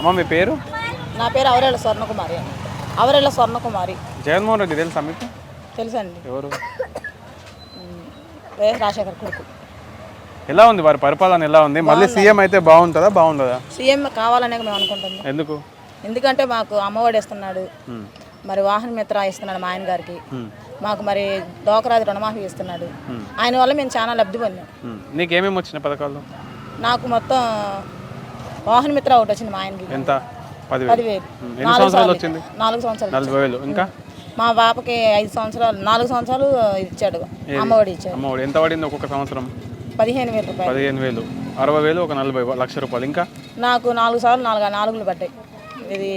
అమ్మ మీ పేరు? నా పేరు అవరేళ్ళ స్వర్ణకుమారి అండి. అవరేళ్ళ స్వర్ణకుమారి. జగన్మోహన్ రెడ్డి తెలుసా మీకు? తెలుసండి. ఎవరు? వైఎస్ రాజశేఖర్ కొడుకు. ఎలా ఉంది వారి పరిపాలన ఎలా ఉంది? మళ్ళీ సీఎం అయితే బాగుంటుందా? బాగుంటుందా సీఎం కావాలనే మేము అనుకుంటున్నాం. ఎందుకు? ఎందుకంటే మాకు అమ్మఒడి ఇస్తున్నాడు మరి వాహన మిత్ర ఇస్తున్నాడు మా ఆయన గారికి. మాకు మరి డోకరాది రుణమాఫీ ఇస్తున్నాడు ఆయన వల్ల మేము చాలా లబ్ధి పొందాం. నీకేమేమి వచ్చిన పథకాలు? నాకు మొత్తం వాహన మిత్ర ఒకటి వచ్చింది మా ఆయనకి. ఎంత? పదివేలు. నాలుగు సంవత్సరాలు నాలుగు సంవత్సరాలు నలభై వేలు ఇంకా? మా పాపకి ఐదు సంవత్సరాలు నాలుగు సంవత్సరాలు ఇచ్చాడు. అమ్మఒడి ఇచ్చాడు. అమ్మఒడి ఎంత పడింది ఒక్కొక్క సంవత్సరం? పదిహేను వేల రూపాయలు. పదిహేను వేలు. అరవై వేలు ఒక నలభై లక్ష రూపాయలు. ఇంకా? నాకు నాలుగు సార్లు నాలుగు నాలుగులు పడ్డాయి. ఇది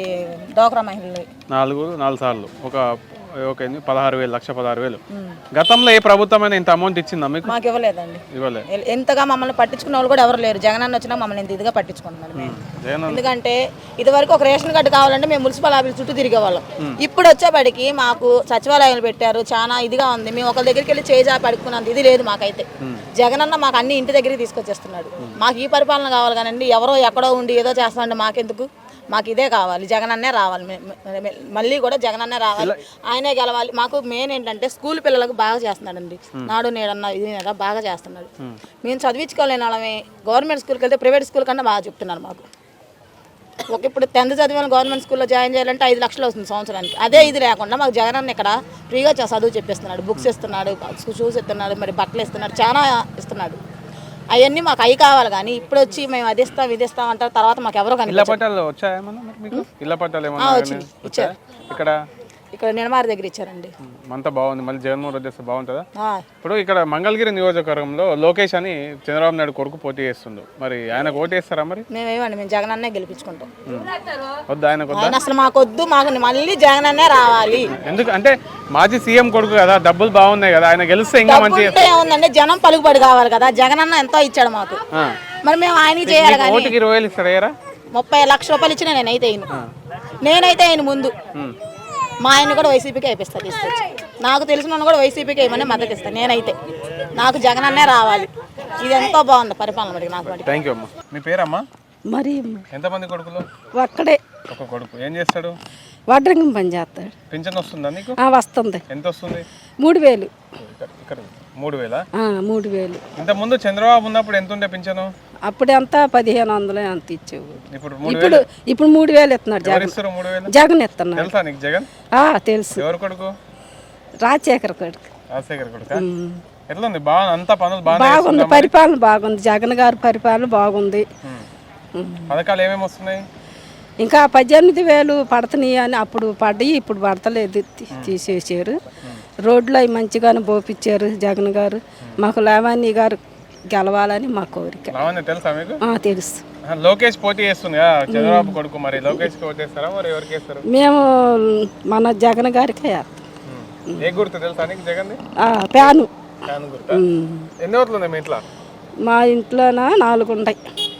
డోక్రా మహిళలు నాలుగు నాలుగు సార్లు. ఒక ఎన్ని? పదహారు వేలు లక్ష పదహారు వేలు. గతంలో ఏ ప్రభుత్వమైనా ఇంత అమౌంట్ ఇచ్చిందా మీకు? మాకు ఇవ్వలేదండి. ఇవ్వలే. ఎ- ఎంతగా మమ్మల్ని పట్టించుకున్న వాళ్ళు కూడా ఎవరు లేరు. జగన్ అన్న వచ్చినా మమ్మల్ని ఇంత ఇదిగా పట్టించుకుంటున్నారు ఎందుకంటే ఇదివరకు ఒక రేషన్ కార్డు కావాలంటే మేము మున్సిపల్ ఆఫీస్ చుట్టూ తిరిగేవాళ్ళం. ఇప్పుడు వచ్చేపటికి మాకు సచివాలయాలు పెట్టారు. చాలా ఇదిగా ఉంది. మేము ఒకరి దగ్గరికి వెళ్ళి చేజా పడుకున్నంత ఇది లేదు మాకైతే. జగన్ అన్న మాకు అన్ని ఇంటి దగ్గరికి తీసుకొచ్చేస్తున్నాడు. మాకు ఈ పరిపాలన కావాలి కానండి. ఎవరో ఎక్కడో ఉండి ఏదో చేస్తామంటే మాకెందుకు? మాకు ఇదే కావాలి జగన్ అన్నే రావాలి మళ్ళీ కూడా జగన్ అన్నే రావాలి ఆయనే గెలవాలి. మాకు మెయిన్ ఏంటంటే స్కూల్ పిల్లలకు బాగా చేస్తున్నాడండి. నాడు నేడన్న ఇది నేడ బాగా చేస్తున్నాడు. మేము చదివించుకోలేని వాళ్ళమే. గవర్నమెంట్ స్కూల్కి వెళ్తే ప్రైవేట్ స్కూల్ కన్నా బాగా చెప్తున్నారు మాకు. ఒక ఇప్పుడు టెన్త్ చదివిన గవర్నమెంట్ స్కూల్లో జాయిన్ చేయాలంటే ఐదు లక్షలు వస్తుంది సంవత్సరానికి. అదే ఇది లేకుండా మాకు జగన్ అన్న ఇక్కడ ఫ్రీగా చదువు చెప్పిస్తున్నాడు. బుక్స్ ఇస్తున్నాడు షూస్ ఇస్తున్నాడు మరి బట్టలు ఇస్తున్నాడు చాలా ఇస్తున్నాడు. అవన్నీ మాకు అవి కావాలి కానీ ఇప్పుడు వచ్చి మేము అది ఇస్తాం ఇది ఇస్తాం అంటారు తర్వాత మాకు ఎవరో కానీ ఇళ్ళ పట్టాలు మీకు ఇళ్ళ పట్టాలు ఏమన్నా. వచ్చాయా? ఇక్కడ ఇక్కడ నిడమారి దగ్గర ఇచ్చారండి. అంతా బాగుంది. మళ్ళీ జగన్మోహన్ రెడ్డి వస్తే బాగుంటుందా? ఇప్పుడు ఇక్కడ మంగళగిరి నియోజకవర్గంలో లోకేష్ అని చంద్రబాబు నాయుడు కొడుకు పోటీ చేస్తుండు. మరి ఆయనకు ఓటు వేస్తారా మరి? మేమేమండి మేము జగన్ అన్నే గెలిపించుకుంటాం వద్దు ఆయన అసలు మాకొద్దు మాకు మళ్ళీ జగన్ అన్నే రావాలి. ఎందుకు? అంటే మాజీ సీఎం కొడుకు కదా డబ్బులు బాగున్నాయి కదా ఆయన గెలిస్తే ఇంకా మంచి ఏముందంటే జనం పలుకుబడి కావాలి కదా జగన్ అన్న ఎంతో ఇచ్చాడు మాకు. మరి మేము ఆయనకి చేయాలి కానీ. ఓటుకి ఇరవై వేలు ఇస్తారా? ముప్పై లక్ష రూపాయలు ఇచ్చిన నేనైతే అయిన నేనైతే ఆయన ముందు. మా ఆయన కూడా వైసీపీకి అయిపిస్తాను తీసుకొచ్చి నాకు తెలిసిన కూడా వైసీపీకి వేయమని మద్దతు ఇస్తాను నేనైతే. నాకు జగన్ అన్నే రావాలి. ఇది ఎంతో బాగుంది పరిపాలన మటుకు నాకు థ్యాంక్ యూ అమ్మా. మీ పేరమ్మా? మరి ఎంతమంది కొడుకులు? ఒక్కడే. ఒక కొడుకు. ఏం చేస్తాడు? వడ్రంగం పని చేస్తాడు. పింఛన్ వస్తుందా నీకు? ఆ, వస్తుంది. ఎంత వస్తుంది? మూడు వేలు. ఇక్కడ- ఇక్కడ. మూడు వేలా మూడు వేలు ఇంత ముందు చంద్రబాబు ఉన్నప్పుడు ఎంత ఉండే పింఛను అప్పుడంతా పదిహేను వందలు అంత ఇచ్చేవాడు. ఇప్పుడు మూడు ఇప్పుడు ఇప్పుడు మూడు వేలు ఇస్తున్నాడు జగన్. జగన్ ఇస్తున్నాడు తెలుసా నీకు జగన్? తెలుసు. ఎవరు కొడుకు? రాజశేఖర్ కొడుకు. రాజశేఖర్ కొడుక? ఎట్లా ఉంది బాగా అంతా పనులు బాగా బాగుంది పరిపాలన బాగుంది. జగన్ గారి పరిపాలన బాగుంది. పథకాలు ఏమేమి వస్తున్నాయి? ఇంకా పద్దెనిమిది వేలు పడుతున్నాయి అని అప్పుడు పడ్డాయి ఇప్పుడు పడతలేదు. తీసేసారు రోడ్లు అవి మంచిగానే పోపిచ్చారు జగన్ గారు. మాకు లేవాణి గారు గెలవాలని మా కోరిక. తెలుసా మీకు? లోకేష్ పోటీ చేస్తుంది చంద్రబాబు కొడుకు మరి. లోకేష్ ఓటేస్తారా మరి ఎవరికి వేస్తారు? మేము మన జగన్ గారికి వేస్తాం. ఏ గుర్తు తెలుసా నీకు జగన్ ప్యాను. ఎన్ని ఓట్లు ఉన్నాయి మీ ఇంట్లో? మా ఇంట్లోన నాలుగు ఉంటాయి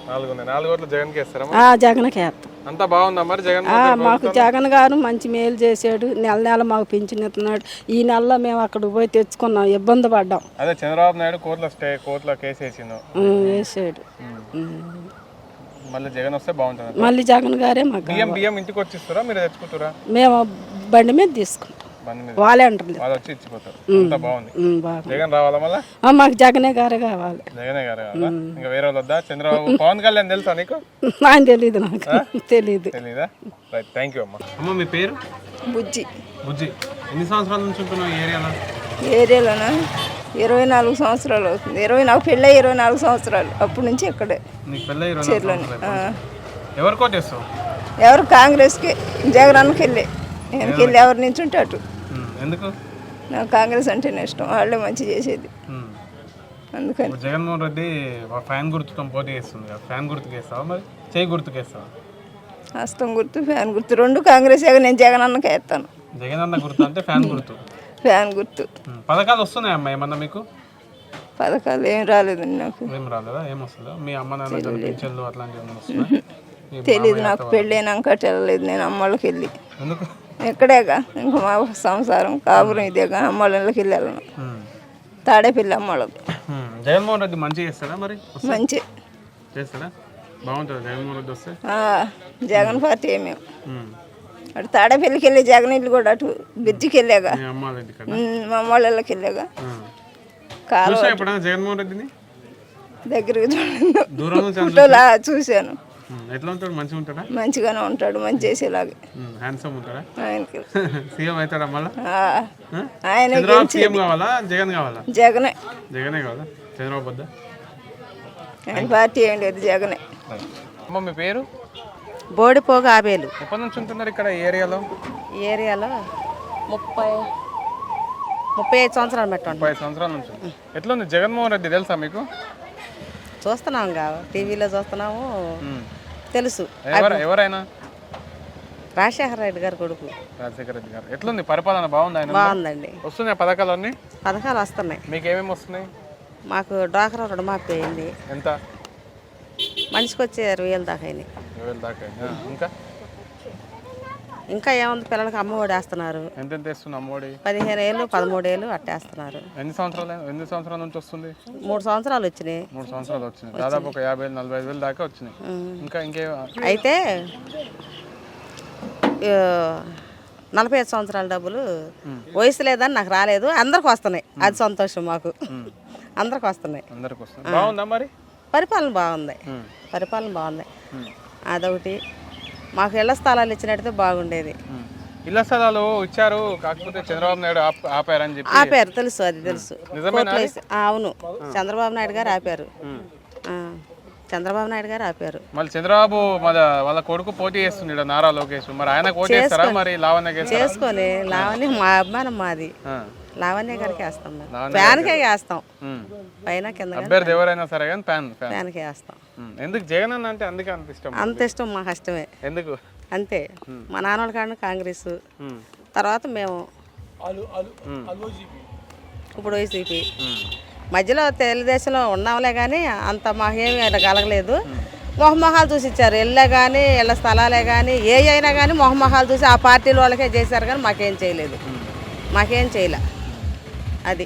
నాలుగు ఉన్నాయి. నాలుగు ఓట్లు జగన్కి వేస్తారా ఆ, జగన్కి వేస్తాం. అంతా బాగుందా మరి జగన్ ఆ, మాకు జగన్ గారు మంచి మేలు చేశాడు. నెల నెల మాకు పింఛన్ ఇస్తున్నాడు. ఈ నెలలో మేము అక్కడికి పోయి తెచ్చుకున్నాం. ఇబ్బంది పడ్డాం. అదే చంద్రబాబు నాయుడు కోర్టులో స్టే కోర్టులో కేసు వేసిండు. మళ్ళీ జగన్ వస్తే బాగుంటుంది. మళ్ళీ జగన్ గారే మాకు బియ్యం బియ్యం ఇంటికి వచ్చి ఇస్తారా మీరు తెచ్చుకుంటారా? మేము బండి మీద తీసుకుంటాం వాళ్ళు వచ్చి ఇచ్చిపోతారు. అంతా బాగుంది. ఉమ్, బాగా జగన్ రావాలా మళ్ళా? ఆ, మాకు జగనే గారే కావాలి. జగనే గారు కావాలా? ఇంకా వేరే వాళ్ళు వద్దా? చంద్రబాబు పవన్ కళ్యాణ్ తెలుసా నీకు? ఆయన తెలియదు నాకు తెలీదా. రైట్ థ్యాంక్ యూ అమ్మ. అమ్మ మీ పేరు? బుజ్జి. బుజ్జి. ఎన్ని సంవత్సరాల నుంచి ఉంటున్నావు ఏరియాలో? ఏరియాలోన? ఇరవై నాలుగు సంవత్సరాలు అవుతుంది. ఇరవై నాకు పెళ్ళి ఇరవై నాలుగు సంవత్సరాలు. అప్పటి నుంచి ఇక్కడే. నీకు నాలుగు చీరలోనే. సంవత్సరాలు. ఎవరు కాంగ్రెస్కి? జగనన్నకి వెళ్ళి వెనక్కి వెళ్ళి ఎవరి నుంచి ఉంటే అటు. ఎందుకు? నాకు కాంగ్రెస్ అంటేనే ఇష్టం. వాళ్ళే మంచి చేసేది. అందుకని. జగన్మోహన్ రెడ్డి ఫ్యాన్ గుర్తుతో పోటీ చేస్తుంది ఫ్యాన్ గుర్తుకు వేస్తావా మరి? చేయి గుర్తుకు వేస్తావా? హస్తం గుర్తు ఫ్యాన్ గుర్తు. రెండు కాంగ్రెస్ నేను జగనన్నకి వేస్తాను. జగన్ అన్న గుర్తు అంటే ఫ్యాన్ గుర్తు. ఫ్యాన్ గుర్తు. పథకాలు వస్తున్నాయి అమ్మా ఏమన్నా మీకు? పథకాలు ఏం రాలేదండి నాకు. ఏం రాలేదా? ఏం వస్తుందా? మీ అమ్మ నాన్న పింఛన్లు అట్లాంటివి తెలియదు నాకు పెళ్ళైనాక వెళ్ళలేదు నేను అమ్మళ్ళకి వెళ్ళి. ఎందుకు? ఇక్కడేగా ఇంకా మా సంసారం కాపురం ఇదేగా అమ్మళ్ళకి వెళ్ళి వెళ్ళను ఉమ్. తాడేపల్లి అమ్మళ్ళకి. జగన్మోహన్ రెడ్డి మంచిగా చేస్తాడా మరి? మంచి. చేస్తాడా? బాగుంటుంది జగన్మోహన్ రెడ్డి వస్తే? జగన్ పార్టీ ఉమ్. అటు తాడపల్లికి వెళ్ళి జగన్ ఇల్లు కూడా అటు బ్రిడ్జికి వెళ్ళాగా. మీ అమ్మ వాళ్ళ ఇంటికాడ ఉమ్, మా అమ్మ వాళ్ళకి వెళ్ళాగా. ఎప్పుడైనా జగన్మోహన్ రెడ్డిని? దగ్గరికి చూడలేదు ఫోటోలా చూశాను. ఎట్లా ఉంటాడు? మంచిగా ఉంటాడా? మంచిగానే ఉంటాడు మంచి చేసేలాగా. హ్యాండ్సమ్ ఉంటాడా? ఆయనకి. సీఎం అవుతాడా మళ్ళా? ఆయన సీఎం కావాలా? జగన్ కావాలా? జగనే. జగనే కావాలా? చంద్రబాబు వద్ద? ఆయన పార్టీ ఏం లేదు జగనే. అమ్మ మీ పేరు? బోడిపోగ ఆబేలు. ఎప్పటి నుంచి ఉంటున్నారు ఇక్కడ ఈ ఏరియాలో? ఈ ఏరియాలో ముప్పై ముప్పై ఐదు సంవత్సరాలు పెట్టండి ముప్పై ఐదు సంవత్సరాల నుంచి. ఎట్లా ఉంది జగన్మోహన్ రెడ్డి తెలుసా మీకు? చూస్తున్నాం కా టీవీలో చూస్తున్నాము. తెలుసు. ఎవరు ఎవరైనా? రాజశేఖర రెడ్డి గారి కొడుకు. రాజశేఖర రెడ్డి గారు. ఎట్లుంది? పరిపాలన బాగుంది ఆయన బాగుందండి. వస్తున్నాయి పథకాలు అన్నీ? పథకాలు వస్తున్నాయి. మీకు ఏమేమి వస్తున్నాయి? మాకు డ్వాక్రా రుణమాఫీ అయింది. ఎంత? మనిషికి వచ్చే ఇరవై వేలు దాకా అయినాయి. వేలు దాకా ఇంకా? ఇంకా ఏముంది పిల్లలకి అమ్మఒడి వేస్తున్నారు. ఎంత ఇస్తుంది అమ్మఒడి పదిహేను ఏళ్ళు పదమూడు ఏళ్ళు అట్టేస్తున్నారు. ఎన్ని సంవత్సరాలు ఎన్ని సంవత్సరాల నుంచి వస్తుంది? మూడు సంవత్సరాలు వచ్చినాయి. మూడు సంవత్సరాలు వచ్చినాయి. దాదాపు ఒక యాభై వేలు నలభై ఐదు వేలు దాకా వచ్చినాయి. ఇంకా ఇంకే అయితే నలభై ఐదు సంవత్సరాల డబ్బులు వయసు లేదని నాకు రాలేదు. అందరికి వస్తున్నాయి. అది సంతోషం మాకు. అందరికి వస్తున్నాయి. అందరికి వస్తుంది బాగుందా మరి? పరిపాలన బాగుంది. పరిపాలన బాగుంది. అదొకటి. మాకు ఇళ్ళ స్థలాలు ఇచ్చినట్టయితే బాగుండేది. ఇళ్ళ స్థలాలు ఇచ్చారు కాకపోతే చంద్రబాబు నాయుడు ఆప్- ఆపారని చెప్పి. ఆపారు తెలుసు అది తెలుసు. అవును. చంద్రబాబు నాయుడు గారు ఆపారు. చంద్రబాబు నాయుడు గారు ఆపారు. మళ్ళీ చంద్రబాబు వాళ్ళ కొడుకు పోటీ చేస్తున్నాడు నారా లోకేష్. మరి ఆయన పోటీ చేస్తారా? మరి లావణ్య చేసుకొని లావణ్య మా అభిమానం మాది. లావణ్య గారికి వేస్తాం మేము. ఫ్యాన్కే వేస్తాం. పైన కింద ఎవరైనా సరే కానీ ఫ్యాన్. ఫ్యాన్కే వేస్తాం. ఎందుకు జగన్ అన్న అంటే అందుకే అంత ఇష్టం అంత ఇష్టం మాకు ఇష్టమే ఎందుకు? అంతే. మా నాన్నోళ్ళ కాడ కాంగ్రెస్. తర్వాత మేము. ఇప్పుడు వైసీపీ మధ్యలో తెలుగుదేశంలో ఉన్నాంలే కానీ అంత మాకేమీ అలా కలగలేదు. మొహమొహాలు చూసి ఇచ్చారు ఇళ్ళే కానీ ఇళ్ళ స్థలాలే కానీ ఏ అయినా కానీ మొహమొహాలు చూసి ఆ పార్టీల వాళ్ళకే చేశారు కానీ మాకేం చేయలేదు. మాకేం చేయలే. అది.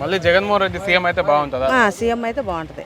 మళ్ళీ జగన్మోహన్ రెడ్డి సీఎం అయితే బాగుంటుందా? ఆ, సీఎం అయితే బాగుంటుంది.